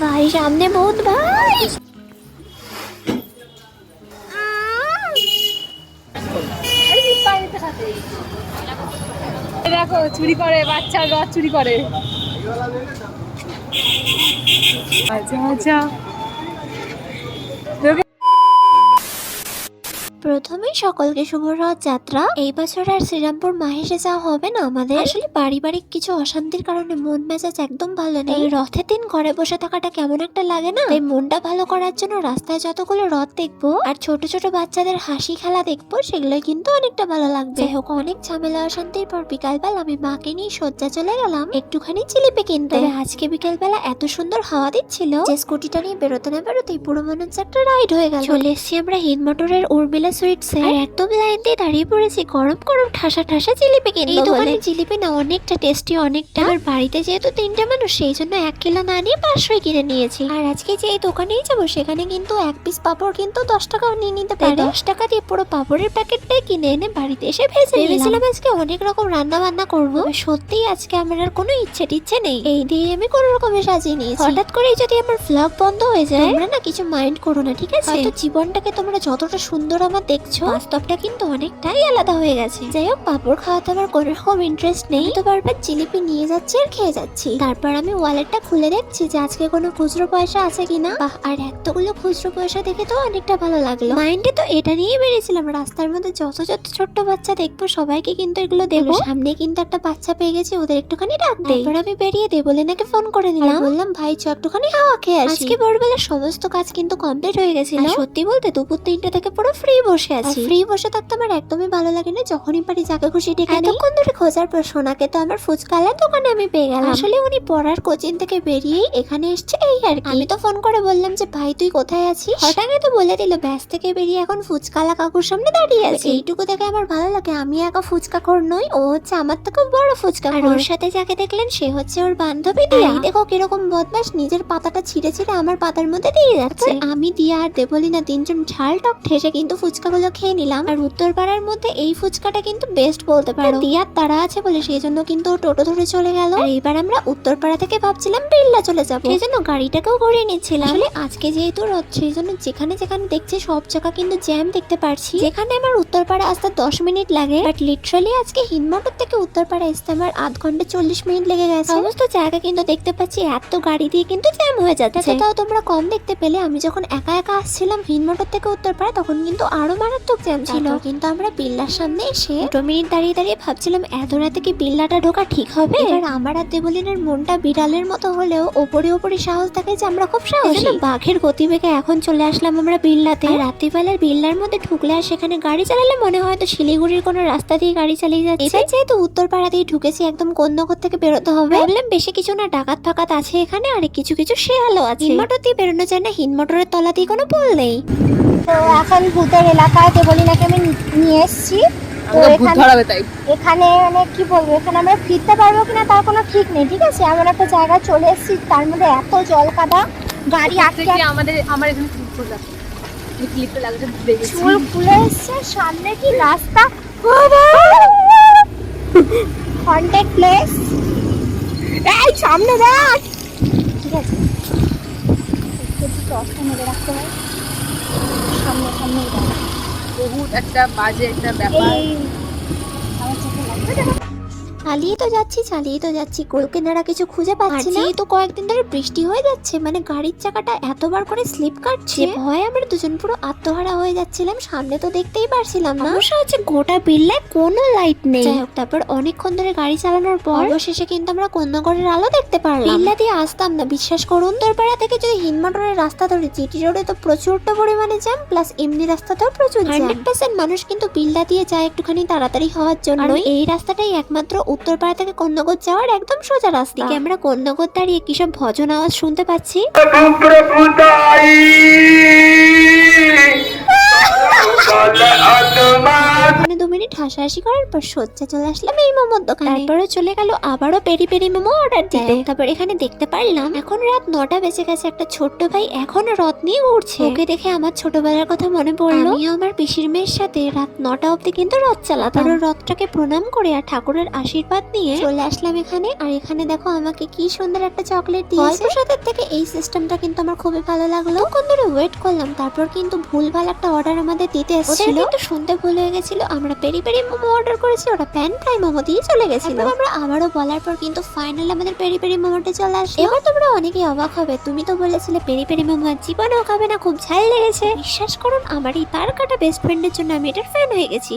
ভাই সামনে ভূত ভাই। দেখো চুরি করে বাচ্চার রথ চুরি করে। আচ্ছা আচ্ছা। প্রথমেই সকলকে শুভ রথ যাত্রা এই বছর আর শ্রীরামপুর মাহেশে যাওয়া হবে না আমাদের। আসলে পারিবারিক কিছু অশান্তির কারণে মন মেজাজ একদম ভালো নেই। এই রথের দিন ঘরে বসে থাকাটা কেমন একটা লাগে না? এই মনটা ভালো করার জন্য রাস্তায় যতগুলো রথ দেখব আর ছোট ছোট বাচ্চাদের হাসি খেলা দেখব সেগুলো কিন্তু অনেকটা ভালো লাগবে। যাই হোক অনেক ঝামেলা অশান্তির পর বিকালবেলা আমি মাকে নিয়ে শয্যা চলে গেলাম। একটুখানি জিলিপি কিনতে। আজকে বিকেলবেলা এত সুন্দর হাওয়া দিচ্ছিল যে স্কুটিটা নিয়ে বেরোতে না বেরোতেই পুরো মনে হচ্ছে একটা রাইড হয়ে গেল। চলে এসেছি আমরা হিন্দ মোটরের উর্মিলা সুইটসে আর একদম লাইন দিয়ে দাঁড়িয়ে পড়েছি গরম গরম ঠাসা ঠাসা জিলিপি কিনবো এই দোকানের জিলিপি না অনেকটা টেস্টি অনেকটা। আর বাড়িতে যেহেতু তিনটা মানুষ সেই জন্য এক কিলো না নিয়ে পাঁচশোই কিনে নিয়েছি। আর আজকে যে এই দোকানেই যাব সেখানে কিন্তু এক পিস পাপড় কিন্তু দশ টাকাও নিয়ে নিতে পারে। দশ টাকা দিয়ে পুরো পাপড়ের প্যাকেটটাই কিনে এনে বাড়িতে এসে ভেজে ভেবেছিলাম আজকে অনেক রকম রান্না বান্না করব। সত্যি আজকে আমার আর কোনো ইচ্ছে টিচ্ছে নেই। এই দিয়ে আমি কোনো রকমের সাজিয়ে নিয়েছি। হঠাৎ করে যদি আমার ফ্লগ বন্ধ হয়ে যায় তোমরা না কিছু মাইন্ড করো না ঠিক আছে? হয়তো জীবনটাকে তোমরা যতটা সুন্দর আমার দেখছ? বাস্তবটা কিন্তু অনেকটাই আলাদা হয়ে গেছে। যাই হোক পাপড় খাওয়াতে আমার কোনো রকম ইন্টারেস্ট নেই। তো বারবার জিলিপি নিয়ে যাচ্ছি আর খেয়ে যাচ্ছি। তারপর আমি ওয়ালেটটা খুলে দেখছি যে আজকে কোনো খুচরো পয়সা আছে কিনা। বাহ, আর এতগুলো খুচরো পয়সা দেখে তো অনেকটা ভালো লাগল। মাইন্ডে তো এটা নিয়েই বেরিয়েছিলাম। রাস্তার মধ্যে যত যত ছোট্ট বাচ্চা দেখব সবাইকে কিন্তু এগুলো দেবো। সামনে কিন্তু একটা বাচ্চা পেয়ে গেছি ওদের একটুখানি ডাক দেই। তারপর আমি বেরিয়ে দেবো নাকি ফোন করে দিলাম বললাম ভাই চ একটুখানি হাওয়া খেয়ে আসি। আজকে ভোরবেলা সমস্ত কাজ কিন্তু কমপ্লিট হয়ে গেছিল। সত্যি বলতে দুপুর তিনটে থেকে পুরো ফ্রি বসে আছি। ফ্রি বসে থাকতে আমার একদমই ভালো লাগে না। যখনই পারি যাকে খুশি ডেকে এতক্ষণ ধরে খোঁজার পর সোনাকে তো আমার ফুচকালার দোকানে আমি পেয়ে গেলাম? আসলে উনি পড়ার কোচিং থেকে বেরিয়েই এখানে এসছে এই আর কি। আমি তো ফোন করে বললাম যে ভাই তুই কোথায় আছিস? হঠাৎ তো বলে দিল ব্যাস থেকে বেরিয়ে এখন ফুচকালা কাকুর সামনে দাঁড়িয়ে আছে। এইটুকু দেখে আমার ভালো লাগে। আমি একা ফুচকা খোর নই ও হচ্ছে আমার থেকে বড় ফুচকা আর ওর সাথে যাকে দেখলেন সে হচ্ছে ওর বান্ধবী দিয়া। দেখো কীরকম বদমাস নিজের পাতাটা ছিঁড়ে ছিঁড়ে আমার পাতার মধ্যে দিয়ে যাচ্ছে। আমি দিয়া আর দেবলিনা তিনজন ঝাল টক ঠেসে কিন্তু ফুচকাগুলো খেয়ে নিলাম। আর উত্তরপাড়ার মধ্যে এই ফুচকাটা কিন্তু বেস্ট বলতে পারো। দিয়ার তারা আছে বলে সেই জন্য কিন্তু টোটো ধরে চলে গেল। আর এবার আমরা উত্তরপাড়া থেকে ভাবছিলাম বিল্লা চলে যাব। সেই জন্য গাড়িটাকেও ঘুরিয়ে নিচ্ছিলাম। আসলে আজকে যেহেতু রথ সেই জন্য যেখানে যেখানে দেখছি সব জায়গা কিন্তু জ্যাম দেখতে পারছি। যেখানে আমার উত্তরপাড়া আসতে দশ মিনিট লাগে। বাট লিটারালি আজকে হিন্দমোটর থেকে উত্তরপাড়া আসতে আমার আধ ঘণ্টা চল্লিশ মিনিট লেগে গেছে। সমস্ত জায়গা কিন্তু দেখতে পাচ্ছি এত গাড়ি দিয়ে কিন্তু জ্যাম হয়ে যাচ্ছে। তাও তোমরা কম দেখতে পেলে। আমি যখন একা একা আসছিলাম হিন্দমোটর থেকে উত্তরপাড়া তখন কিন্তু আরও মারাত্মক জ্যাম ছিল। কিন্তু আমরা বিল্লার সামনে এসে দুটো মিনিট দাঁড়িয়ে দাঁড়িয়ে ভাবছিলাম এত রাতে কি বিল্লাটা ঢোকা ঠিক হবে? এবার আমার আর দেবলিনের মনটা বিড়ালের মতো হলেও ওপরে ওপরে সাহস থাকে যে আমরা খুব সাহসী। বাঘের গতিবেগে এখন চলে আসলাম আমরা বিল্লাতে। রাত্রিবেলার বিল্লার মধ্যে ঢুকলে আর সেখানে গাড়ি চালালে মনে হয় তো শিলিগুড়ির কোনো রাস্তা দিয়ে গাড়ি চালিয়ে যাচ্ছে। এটাই যেহেতু উত্তরপাড়া দিয়ে ঢুকেছি একদম কোন্নগর থেকে বেরোতে হবে? ভাবলাম বেশি কিছু না ডাকাত ফাকাত আছে এখানে আর কিছু কিছু শেয়ালও আছে। হিনমোটর দিয়ে বেরোনো যায় না হিনমোটরের তলা দিয়ে কোনো পোল নেই। তো এখন ভূতের এলাকায় দেবলিনাকে আমি নিয়ে এসেছি তো এখানে এখানে মানে কি বলব এখানে আমরা ফিরতে পারব কিনা তার কোনো ঠিক নেই ঠিক আছে? এমন একটা জায়গায় চলে এসেছি তার মধ্যে এত জল কাদা গাড়ি আটকে আমাদের আমার এখানে চুল খুলে এসছে সামনে কি রাস্তা? হন্টেড প্লেস এই সামনে দেখ! ঠিক আছে। রাখতে হয়। সামনে সামনে বহুত একটা বাজে একটা ব্যাপার। আমার চোখে লাগবে দেখো চালিয়ে তো যাচ্ছি চালিয়ে তো যাচ্ছি। কুল কেনারা কিছু খুঁজে পাচ্ছি না। তো কয়েকদিন ধরে বৃষ্টি হয়ে যাচ্ছে মানে গাড়ির চাকাটা এতবার করে স্লিপ কাটছে। ভয়ে আমরা দুজন পুরো আত্মহারা হয়ে যাচ্ছিলাম সামনে তো দেখতেই পারছিলাম না। সমস্যা হচ্ছে গোটা বিল্লায় কোনো লাইট নেই। যাই হোক তারপর অনেকক্ষণ ধরে গাড়ি চালানোর পর অবশেষে কিন্তু আমরা কন্যাগড়ের আলো দেখতে পারলাম। বিল্লা দিয়ে আসতাম না বিশ্বাস করুন দরপাড়া থেকে যদি হিনমোটরের রাস্তা ধরে জিটি রোডে তো প্রচুরটা পরিমাণে জ্যাম প্লাস এমনি রাস্তাতেও প্রচুর হান্ড্রেড পার্সেন্ট মানুষ কিন্তু বিল্লা দিয়ে যায় একটুখানি তাড়াতাড়ি হওয়ার জন্য এই রাস্তাটাই একমাত্র উত্তরপাড়া থেকে কন্যাগর যাওয়ার একদম সোজা রাস্তা। এদিকে আমরা কন্যাগর দাঁড়িয়ে কিসব ভজন আওয়াজ শুনতে পাচ্ছি? হাসাহাসি করার পর সজ্জা চলে আসলাম এই মোমোর দোকানে। তারপরে চলে গেল আবারও পেরি পেরি মোমো অর্ডার দিতে। তারপর এখানে দেখতে পারলাম এখন রাত নটা বেজে গেছে একটা ছোট্ট ভাই এখনও রথ নিয়ে উঠছে ওকে দেখে আমার ছোটবেলার কথা মনে পড়ল। আমিও আমার পিসির মেয়ের সাথে রাত নটা অবধি কিন্তু রথ চালাতাম। আর রথটাকে প্রণাম করে আর ঠাকুরের আশীর্বাদ নিয়ে চলে আসলাম এখানে। আর এখানে দেখো আমাকে কি সুন্দর একটা চকলেট দিয়েছে। প্রসাদের থেকে এই সিস্টেমটা কিন্তু আমার খুবই ভালো লাগল। কোন ধরে ওয়েট করলাম তারপর কিন্তু ভুলভাল একটা অর্ডার আমাদের দিতে এসেছিল। কিন্তু শুনতে ভুল হয়ে গেছিল আমরা পেরি পেরি মোমো অর্ডার করেছি ওটা প্যান ফ্রাই মোমো দিয়ে চলে গেছিল। আমরা আবারও বলার পর কিন্তু ফাইনাল আমাদের পেরি পেরি মোমোটা চলে আসলো। এবার তোমরা অনেকেই অবাক হবে তুমি তো বলেছিলে পেরি পেরি মোমো আর জীবনেও খাবে না খুব ঝাল লেগেছে। বিশ্বাস করুন আমার এই তার কাটা বেস্ট ফ্রেন্ডের জন্য আমি এটার ফ্যান হয়ে গেছি।